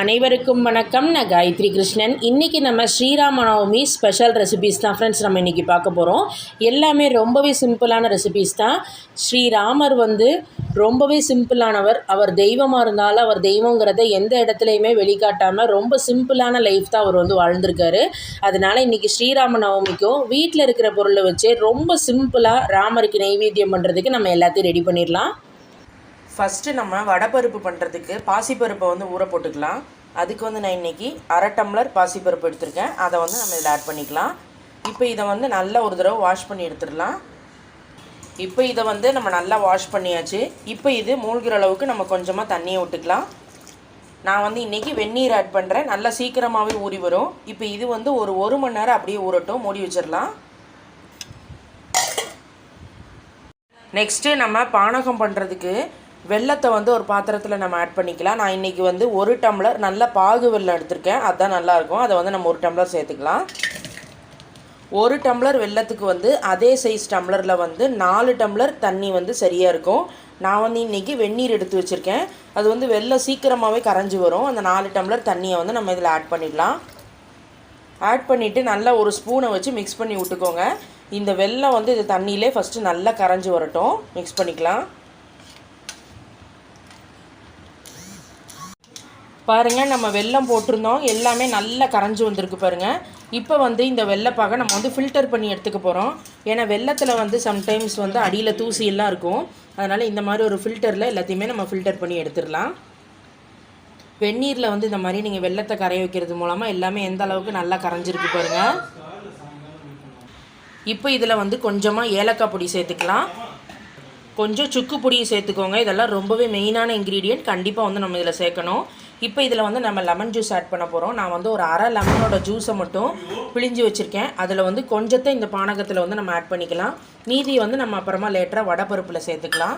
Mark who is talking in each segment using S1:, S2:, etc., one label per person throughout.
S1: அனைவருக்கும் வணக்கம். நான் காயத்ரி கிருஷ்ணன். இன்றைக்கி நம்ம ஸ்ரீராம நவமி ஸ்பெஷல் ரெசிபீஸ் தான் ஃப்ரெண்ட்ஸ் நம்ம இன்றைக்கி பார்க்க போகிறோம் எல்லாமே ரொம்பவே சிம்பிளான ரெசிபீஸ் தான். ஸ்ரீராமர் வந்து ரொம்பவே சிம்பிளானவர் அவர் தெய்வமாக இருந்தாலும் அவர் தெய்வங்கிறத எந்த இடத்துலையுமே வெளிக்காட்டாமல் ரொம்ப சிம்பிளான லைஃப் தான் அவர் வந்து வாழ்ந்திருக்காரு. அதனால் இன்றைக்கி ஸ்ரீராம நவமிக்கும் வீட்டில் இருக்கிற பொருளை வச்சு ரொம்ப சிம்பிளாக ராமருக்கு நைவேத்தியம் பண்ணுறதுக்கு நம்ம எல்லாத்தையும் ரெடி பண்ணிடலாம்.
S2: ஃபஸ்ட்டு நம்ம வடைப்பருப்பு பண்ணுறதுக்கு பாசிப்பருப்பை வந்து ஊற போட்டுக்கலாம். அதுக்கு வந்து நான் இன்றைக்கி அரை டம்ளர் பாசிப்பருப்பு எடுத்திருக்கேன். அதை வந்து நம்ம இதில் ஆட் பண்ணிக்கலாம். இப்போ இதை வந்து நல்லா ஒரு தடவை வாஷ் பண்ணி எடுத்துடலாம். இப்போ இதை வந்து நம்ம நல்லா வாஷ் பண்ணியாச்சு. இப்போ இது மூழ்கிற அளவுக்கு நம்ம கொஞ்சமாக தண்ணியை விட்டுக்கலாம் நான் வந்து இன்றைக்கி வெந்நீர் ஆட் பண்ணுறேன் நல்லா சீக்கிரமாகவே ஊறி வரும். இப்போ இது வந்து ஒரு ஒரு மணி நேரம் அப்படியே ஊறட்டும். மூடி வச்சிடலாம். நெக்ஸ்ட்டு நம்ம பானகம் பண்ணுறதுக்கு வெள்ளத்தை வந்து ஒரு பாத்திரத்தில் நம்ம ஆட் பண்ணிக்கலாம். நான் இன்றைக்கி வந்து ஒரு டம்ளர் நல்ல பாகு வெல்லம் எடுத்திருக்கேன். அதுதான் நல்லாயிருக்கும் அதை வந்து நம்ம ஒரு டம்ளர் சேர்த்துக்கலாம். ஒரு டம்ளர் வெள்ளத்துக்கு வந்து அதே சைஸ் டம்ளரில் வந்து நாலு டம்ளர் தண்ணி வந்து சரியாக இருக்கும். நான் வந்து இன்றைக்கி வெந்நீர் எடுத்து வச்சுருக்கேன். அது வந்து வெள்ளம் சீக்கிரமாகவே கரைஞ்சி வரும். அந்த நாலு டம்ளர் தண்ணியை வந்து நம்ம இதில் ஆட் பண்ணிடலாம். ஆட் பண்ணிவிட்டு நல்லா ஒரு ஸ்பூனை வச்சு மிக்ஸ் பண்ணி விட்டுக்கோங்க. இந்த வெள்ளம் வந்து இது தண்ணியிலே ஃபஸ்ட்டு நல்லா கரைஞ்சி வரட்டும். மிக்ஸ் பண்ணிக்கலாம். பாருங்கள் நம்ம வெல்லம் போட்டிருந்தோம். எல்லாமே நல்லா கரைஞ்சி வந்திருக்கு பாருங்கள் இப்போ வந்து இந்த வெள்ளைப்பாகை நம்ம வந்து ஃபில்டர் பண்ணி எடுத்துக்க போகிறோம் ஏன்னா வெள்ளத்தில் வந்து சம்டைம்ஸ் வந்து அடியில் தூசியெல்லாம் இருக்கும். அதனால் இந்த மாதிரி ஒரு ஃபில்டரில் எல்லாத்தையுமே நம்ம ஃபில்டர் பண்ணி எடுத்துடலாம். வெந்நீரில் வந்து இந்த மாதிரி நீங்கள் வெள்ளத்தை கரைய வைக்கிறது மூலமாக எல்லாமே எந்த அளவுக்கு நல்லா கரைஞ்சிருக்கு பாருங்கள் இப்போ இதில் வந்து கொஞ்சமாக ஏலக்காய் பொடி சேர்த்துக்கலாம். கொஞ்சம் சுக்கு பொடியை சேர்த்துக்கோங்க. இதெல்லாம் ரொம்பவே மெயினான இன்க்ரீடியன்ட் கண்டிப்பாக வந்து நம்ம இதில் சேர்க்கணும். இப்போ இதில் வந்து நம்ம லெமன் ஜூஸ் ஆட் பண்ண போகிறோம் நான் வந்து ஒரு அரை லெமனோட ஜூஸை மட்டும் பிழிஞ்சு வச்சுருக்கேன். அதில் வந்து கொஞ்சத்தை இந்த பானகத்தில் வந்து நம்ம ஆட் பண்ணிக்கலாம். மீதி வந்து நம்ம அப்புறமா லேட்டராக வடப்பருப்பில் சேர்த்துக்கலாம்.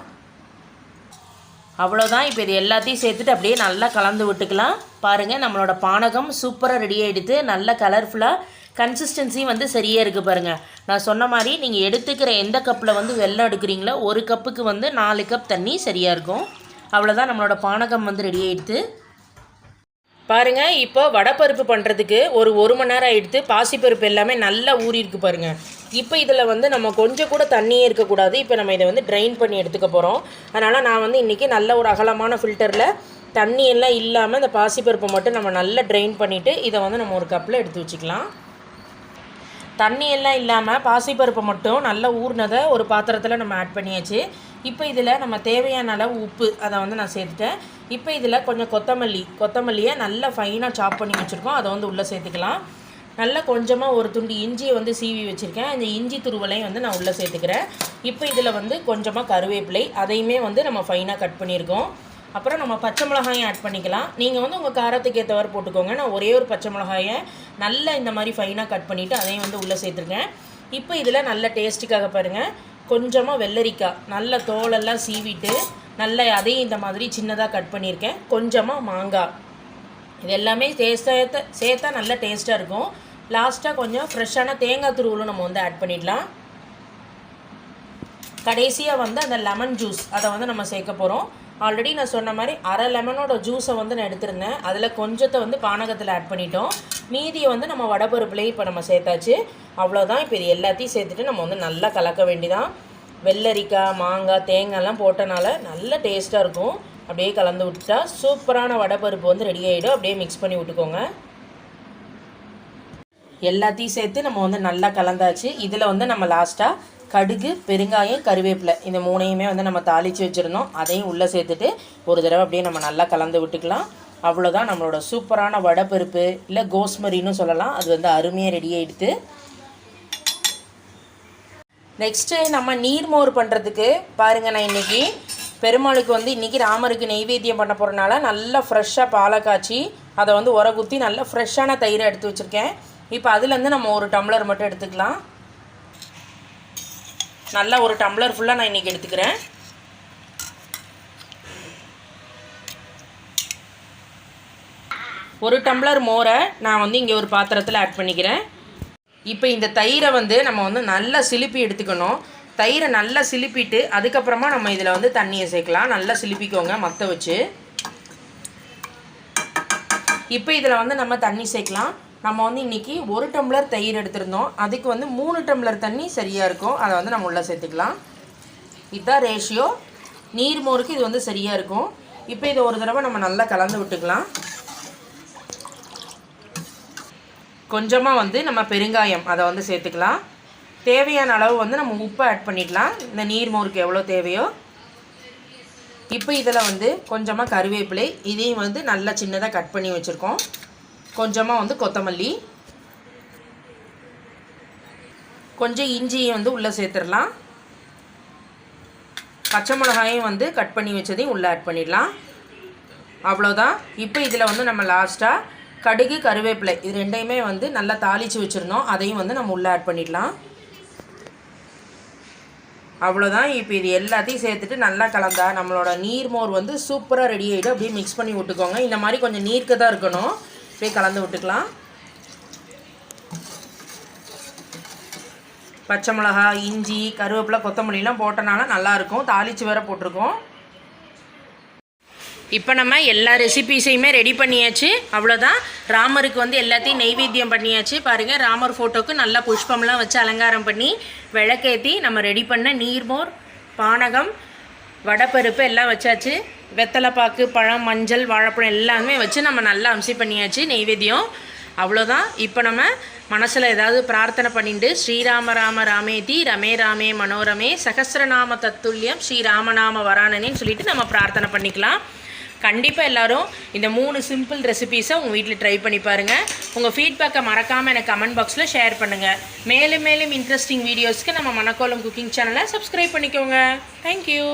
S2: அவ்வளோதான் இப்போ இது எல்லாத்தையும் சேர்த்துட்டு அப்படியே நல்லா கலந்து விட்டுக்கலாம். பாருங்கள் நம்மளோட பானகம் சூப்பராக ரெடி ஆகிடுது நல்ல கலர்ஃபுல்லாக கன்சிஸ்டன்சி வந்து சரியாக இருக்குது பாருங்கள் நான் சொன்ன மாதிரி நீங்கள் எடுத்துக்கிற எந்த கப்பில் வந்து வெள்ளம் எடுக்கிறீங்களோ ஒரு கப்புக்கு வந்து நாலு கப் தண்ணி சரியாக இருக்கும். அவ்வளோதான் நம்மளோட பானகம் வந்து ரெடி ஆகிடுது பாருங்கள் இப்போ வடைப்பருப்பு பண்ணுறதுக்கு ஒரு ஒரு மணி நேரம் ஆகிடுத்து பாசிப்பருப்பு எல்லாமே நல்லா ஊறியிருக்கு பாருங்கள் இப்போ இதில் வந்து நம்ம கொஞ்சம் கூட தண்ணியே இருக்கக்கூடாது. இப்போ நம்ம இதை வந்து ட்ரைன் பண்ணி எடுத்துக்க போகிறோம் அதனால் நான் வந்து இன்றைக்கி நல்ல ஒரு அகலமான ஃபில்டரில் தண்ணி எல்லாம் இல்லாமல் இந்த பாசிப்பருப்பை மட்டும் நம்ம நல்லா ட்ரைன் பண்ணிவிட்டு இதை வந்து நம்ம ஒரு கப்பில் எடுத்து வச்சுக்கலாம். தண்ணி எல்லாம் இல்லாமல் பாசிப்பருப்பை மட்டும் நல்லா ஊறினதை ஒரு பாத்திரத்தில் நம்ம ஆட் பண்ணியாச்சு. இப்போ இதில் நம்ம தேவையான அளவு உப்பு அதை வந்து நான் சேர்த்துட்டேன். இப்போ இதில் கொஞ்சம் கொத்தமல்லி கொத்தமல்லியை நல்லா ஃபைனாக சாப் பண்ணி வச்சுருக்கோம். அதை வந்து உள்ளே சேர்த்துக்கலாம். நல்லா கொஞ்சமாக ஒரு துண்டு இஞ்சியை வந்து சீவி வச்சுருக்கேன். அந்த இஞ்சி துருவலையும் வந்து நான் உள்ளே சேர்த்துக்கிறேன். இப்போ இதில் வந்து கொஞ்சமாக கருவேப்பிலை அதையுமே வந்து நம்ம ஃபைனாக கட் பண்ணியிருக்கோம் அப்புறம் நம்ம பச்சை மிளகாயும் ஆட் பண்ணிக்கலாம். நீங்கள் வந்து உங்கள் காரத்துக்கு ஏற்றவாறு போட்டுக்கோங்க. நான் ஒரே ஒரு பச்சை மிளகாயை நல்லா இந்த மாதிரி ஃபைனாக கட் பண்ணிவிட்டு அதையும் வந்து உள்ளே சேர்த்துருக்கேன். இப்போ இதில் நல்ல டேஸ்ட்டுக்காக பாருங்கள் கொஞ்சமாக வெள்ளரிக்காய் நல்ல தோலெல்லாம் சீவிட்டு நல்ல அதையும் இந்த மாதிரி சின்னதாக கட் பண்ணியிருக்கேன். கொஞ்சமாக மாங்காய். இது எல்லாமே டேஸ்ட்டாக சேர்த்தா நல்ல டேஸ்ட்டாக இருக்கும். லாஸ்ட்டாக கொஞ்சம் ஃப்ரெஷ்ஷான தேங்காய் துருவலும் நம்ம வந்து ஆட் பண்ணிடலாம். கடைசியாக வந்து அந்த லெமன் ஜூஸ் அதை வந்து நம்ம சேர்க்க போகிறோம் ஆல்ரெடி நான் சொன்ன மாதிரி அரை லெமனோட ஜூஸை வந்து நான் எடுத்திருந்தேன். அதில் கொஞ்சத்தை வந்து பானகத்தில் ஆட் பண்ணிட்டோம். மீதியை வந்து நம்ம வடபருப்புலேயே இப்போ நம்ம சேர்த்தாச்சு. அவ்வளோதான் இப்போ இது எல்லாத்தையும் சேர்த்துட்டு நம்ம வந்து நல்லா கலக்க வேண்டிதான். வெள்ளரிக்காய் மாங்காய் தேங்காய்லாம் போட்டனால நல்ல டேஸ்ட்டாக இருக்கும். அப்படியே கலந்து விட்டுட்டா சூப்பரான வடைப்பருப்பு வந்து ரெடி ஆகிடும் அப்படியே மிக்ஸ் பண்ணி விட்டுக்கோங்க. எல்லாத்தையும் சேர்த்து நம்ம வந்து நல்லா கலந்தாச்சு. இதில் வந்து நம்ம லாஸ்ட்டாக கடுகு பெருங்காயம் கருவேப்பிலை. இந்த மூணையுமே வந்து நம்ம தாளித்து வச்சுருந்தோம். அதையும் உள்ளே சேர்த்துட்டு ஒரு தடவை அப்படியே நம்ம நல்லா கலந்து விட்டுக்கலாம். அவ்வளோதான் நம்மளோட சூப்பரான வடைப்பருப்பு இல்லை கோஸ்மரின்னு சொல்லலாம். அது வந்து அருமையாக ரெடி ஆகிடுது நெக்ஸ்ட்டு நம்ம நீர்மோர் பண்ணுறதுக்கு பாருங்கள் நான் இன்றைக்கி பெருமாளுக்கு வந்து இன்றைக்கி ராமருக்கு நெய்வேத்தியம் பண்ண போகிறனால நல்லா ஃப்ரெஷ்ஷாக பாலை காய்ச்சி அதை வந்து உர குத்தி நல்லா ஃப்ரெஷ்ஷான தயிரை எடுத்து வச்சுருக்கேன். இப்போ அதுலேருந்து நம்ம ஒரு டம்ளர் மட்டும் எடுத்துக்கலாம். நல்லா ஒரு டம்ளர் ஃபுல்லாக நான் இன்றைக்கி எடுத்துக்கிறேன். ஒரு டம்ளர் மோரை நான் வந்து இங்கே ஒரு பாத்திரத்தில் ஆட் பண்ணிக்கிறேன். இப்போ இந்த தயிரை வந்து நம்ம வந்து நல்லா சிலுப்பி எடுத்துக்கணும். தயிரை நல்லா சிலுப்பிட்டு அதுக்கப்புறமா நம்ம இதில் வந்து தண்ணியை சேர்க்கலாம். நல்லா சிலுப்பிக்கோங்க மற்ற வச்சு. இப்போ இதில் வந்து நம்ம தண்ணி சேர்க்கலாம். நம்ம வந்து இன்றைக்கி ஒரு டம்ளர் தயிர் எடுத்திருந்தோம். அதுக்கு வந்து மூணு டம்ளர் தண்ணி சரியாக இருக்கும். அதை வந்து நம்ம உள்ளே சேர்த்துக்கலாம். இதுதான் ரேஷியோ நீர் மோருக்கு இது வந்து சரியாக இருக்கும். இப்போ இதை ஒரு தடவை நம்ம நல்லா கலந்து விட்டுக்கலாம். கொஞ்சமாக வந்து நம்ம பெருங்காயம் அதை வந்து சேர்த்துக்கலாம். தேவையான அளவு வந்து நம்ம உப்பை ஆட் பண்ணிக்கலாம். இந்த நீர் மோருக்கு எவ்வளோ தேவையோ. இப்போ இதில் வந்து கொஞ்சமாக கருவேப்பிலை இதையும் வந்து நல்லா சின்னதாக கட் பண்ணி வச்சுருக்கோம். கொஞ்சமாக வந்து கொத்தமல்லி. கொஞ்சம் இஞ்சியும் வந்து உள்ளே சேர்த்துடலாம். பச்சை மிளகாயும் வந்து கட் பண்ணி வச்சதையும் உள்ளே ஆட் பண்ணிடலாம். அவ்வளோதான் இப்போ இதில் வந்து நம்ம லாஸ்ட்டாக கடுகு கருவேப்பிலை இது ரெண்டையுமே வந்து நல்லா தாளித்து வச்சுருந்தோம் அதையும் வந்து நம்ம உள்ளே ஆட் பண்ணிடலாம். அவ்வளோதான் இப்போ இது எல்லாத்தையும் சேர்த்துட்டு நல்லா கலந்தா நம்மளோட நீர்மோர் வந்து சூப்பராக ரெடி ஆகிடும் அப்படியே மிக்ஸ் பண்ணி விட்டுக்கோங்க. இந்த மாதிரி கொஞ்சம் நீர்க்கு தான் இருக்கணும். அப்படியே கலந்து விட்டுக்கலாம். பச்சை மிளகா இஞ்சி கருவேப்பிலை கொத்தமல்லிலாம் போட்டனால நல்லாயிருக்கும். தாளித்து வேற போட்டிருக்கோம். இப்போ நம்ம எல்லா ரெசிபீஸையுமே ரெடி பண்ணியாச்சு. அவ்வளோதான். ராமருக்கு வந்து எல்லாத்தையும் நெய்வேத்தியம் பண்ணியாச்சு. பாருங்கள் ராமர் ஃபோட்டோக்கு நல்லா புஷ்பம்லாம் வச்சு அலங்காரம் பண்ணி விளக்கேற்றி நம்ம ரெடி பண்ண நீர்மோர் பானகம் வடைப்பருப்பு எல்லாம் வச்சாச்சு. வெத்தலைப்பாக்கு பழம் மஞ்சள் வாழைப்பழம் எல்லாமே வச்சு நம்ம நல்லா அம்சி பண்ணியாச்சு நெய்வேத்தியம். அவ்வளோதான். இப்போ நம்ம மனசில் ஏதாவது பிரார்த்தனை பண்ணிட்டு ஸ்ரீராம ராம ராமேதி ரமே ராமே மனோரமே சகசிரநாம தத்துல்யம் ஸ்ரீராமநாம வரானனேன்னு சொல்லிட்டு நம்ம பிரார்த்தனை பண்ணிக்கலாம். கண்டிப்பாக எல்லாரும் இந்த மூணு சிம்பிள் ரெசிபீஸை உங்கள் வீட்டில் ட்ரை பண்ணி பாருங்கள் உங்கள் ஃபீட்பேக்கை மறக்காமல் எனக்கு கமெண்ட் பாக்ஸில் ஷேர் பண்ணுங்கள் மேலும் மேலும் இன்ட்ரெஸ்டிங் வீடியோஸ்க்கு நம்ம மணக்கோலம் குக்கிங் சேனலை சப்ஸ்கிரைப் பண்ணிக்கோங்க. Thank you